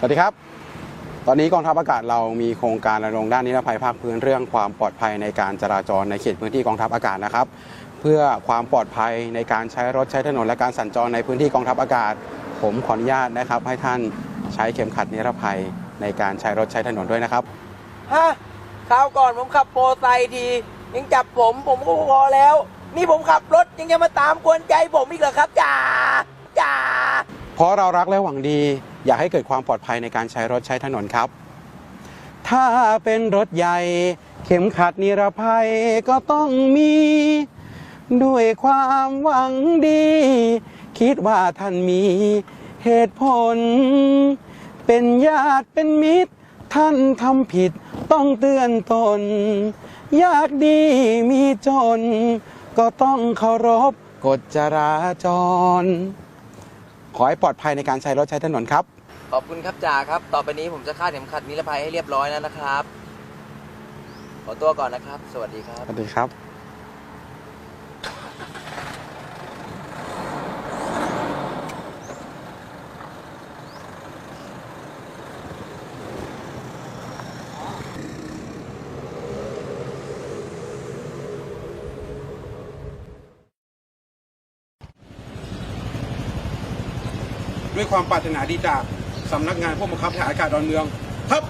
สวัสดีครับ ตอนนี้กองทัพอากาศเรามีโครงการรณรงด้านนิรภัยภาคพื้นเรื่องความปลอดภัยในการจราจรในเขตพื้นที่กองทัพอากาศนะครับ เพื่อความปลอดภัยในการใช้รถใช้ถนนและการสัญจรในพื้นที่กองทัพอากาศ ผมขออนุญาตนะครับ ให้ท่านใช้เข็มขัดนิรภัยในการใช้รถใช้ถนนด้วยนะครับฮะคราวก่อนผมขับโปรไซทียังจับผมผมก็พอแล้ว นี่ผมขับรถยังจะมาตามกวนใจผมอีกเหรอครับจ่าจ่า เพราะเรารักและหวังดี อยากให้เกิดความปลอดภัยในการใช้รถใช้ถนนครับ ถ้าเป็นรถใหญ่ เข็มขัดนิรภัยก็ต้องมี ด้วยความหวังดี คิดว่าท่านมีเหตุผล เป็นญาติเป็นมิตร ท่านทำผิดต้องเตือนตนอยากดีมีจน ก็ต้องเคารพกฎจราจร ขอให้ปลอดภัยในการใช้รถใช้ถนนครับ ขอบคุณครับจ่าครับ ต่อไปนี้ผมจะคาดเข็มขัดนิรภัยให้เรียบร้อยแล้วนะครับ ขอตัวก่อนนะครับ สวัสดีครับ สวัสดีครับ ด้วยความปรารถนาดีจากสำนักงานผู้บังคับฐารอากาศดอนเมืองครับ